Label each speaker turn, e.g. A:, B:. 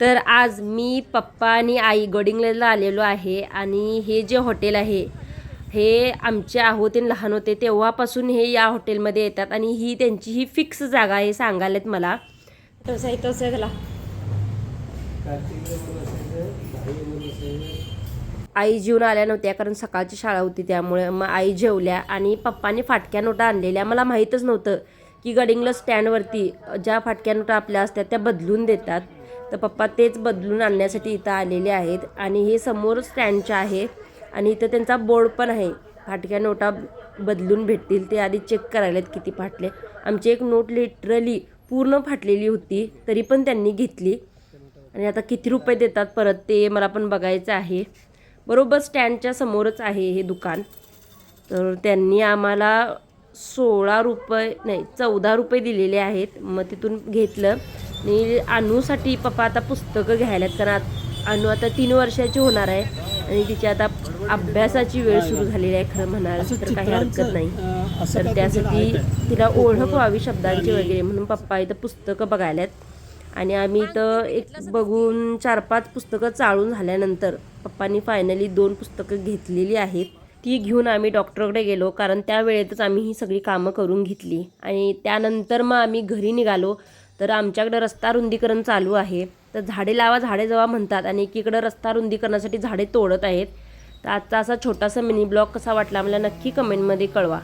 A: तर आज मी पप्पा आणि आई गडिंग्लजला आलेलो आहे आणि हे जे हॉटेल आहे हे आमचे आहोतीन लहान होते तेव्हापासून हे या हॉटेलमध्ये येतात आणि ही त्यांची ही फिक्स जागा आहे सांगायलात मला. तसं आहे तसं त्याला आई जेवून आल्या नव्हत्या कारण सकाळची शाळा होती त्यामुळे मग आई जेवल्या आणि पप्पाने फाटक्या नोटा आणलेल्या. मला माहीतच नव्हतं की गडिंगला स्टँडवरती ज्या फाटक्या नोटा आपल्या असतात त्या बदलून देतात. तर पप्पा तेच बदलून आणण्यासाठी इथं आलेले आहेत. आणि हे समोर स्टँडच्या आहे आणि इथं त्यांचा बोर्ड पण आहे. फाटक्या नोटा बदलून भेटतील. ते आधी चेक करायलेत किती फाटले. आमची एक नोट लिटरली पूर्ण फाटलेली होती. तरी पण त्यांनी घेतली. आणि आता किती रुपये देतात परत ते मला पण बघायचं आहे. बरोबर स्टँडच्या समोरच आहे हे दुकान. तर त्यांनी आम्हाला सोळा रुपये नाही चौदा रुपये दिलेले आहेत. मग तिथून घेतलं. आणि अनूसाठी पप्पा आता पुस्तकं घ्यायला आहेत कारण अनु आता तीन वर्षाची होणार आहे आणि तिची आता अभ्यासाची वेळ सुरू झालेली आहे खरं म्हणाल तर काही हरकत नाही. तर त्यासाठी तिला ओळख व्हावी शब्दांची वगैरे म्हणून पप्पा इथं पुस्तकं बघायल्यात आणि आम्ही इथं एक बघून चार पाच पुस्तकं चाळून झाल्यानंतर पप्पांनी फायनली दोन पुस्तकं घेतलेली आहेत. ती घेऊन आम्ही डॉक्टरकडे गेलो कारण त्या वेळेतच आम्ही ही सगळी कामं करून घेतली. आणि त्यानंतर मग आम्ही घरी निघालो. तर आमच्याकडं रस्ता रुंदीकरण चालू आहे. तर झाडे लावा झाडे जवा म्हणतात आणि एकीकडं रस्ता रुंदीकरणासाठी झाडे तोडत आहेत. तर आजचा असा छोटासा मिनी ब्लॉग कसा वाटला मला नक्की कमेंटमध्ये कळवा.